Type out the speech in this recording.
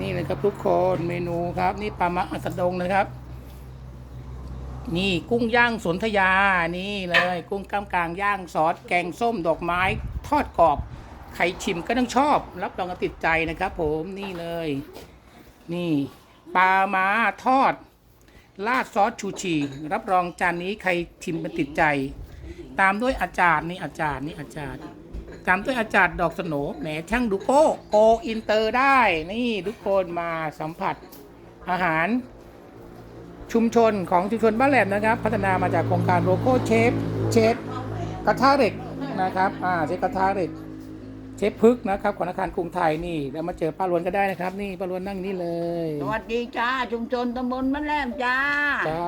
นี่นะครับทุกคนเมนูครับ นี่ปลาหมะอัสดงนะครับ นี่กุ้งย่างสนธยานี่เลย กุ้งกล้ามกลางย่างซอสแกงส้มดอกไม้ ทอดกรอบใครชิมก็ต้องชอบ รับรองกันติดใจนะครับ ผมนี่เลย นี่ปลามาทอดราดซอสชูชีรับรองจานนี้ใครชิมมันติดใจ ตามด้วยอาจารย์นี่อาจารย์นี่อาจารย์ ตามด้วยอาจารย์ดอกสโหนแหมช่างดูโก้โกอินเตอร์ได้ นี่ทุกคนมาสัมผัสอาหารชุมชนของชุมชนบ้านแหลมนะครับ พัฒนามาจากโครงการโลโก้เชฟเชฟกระทะเหล็กนะครับอ่าเชฟกระทะเหล็กเชฟพึกนะครับของธนาคารกรุงไทยนี่แล้วมาเจอป้าล้วนก็ได้นะครับ นี่ป้าล้วนนั่งนี่เลย สวัสดีจ้าชุมชนตำบลมะแรมจ้าจ้า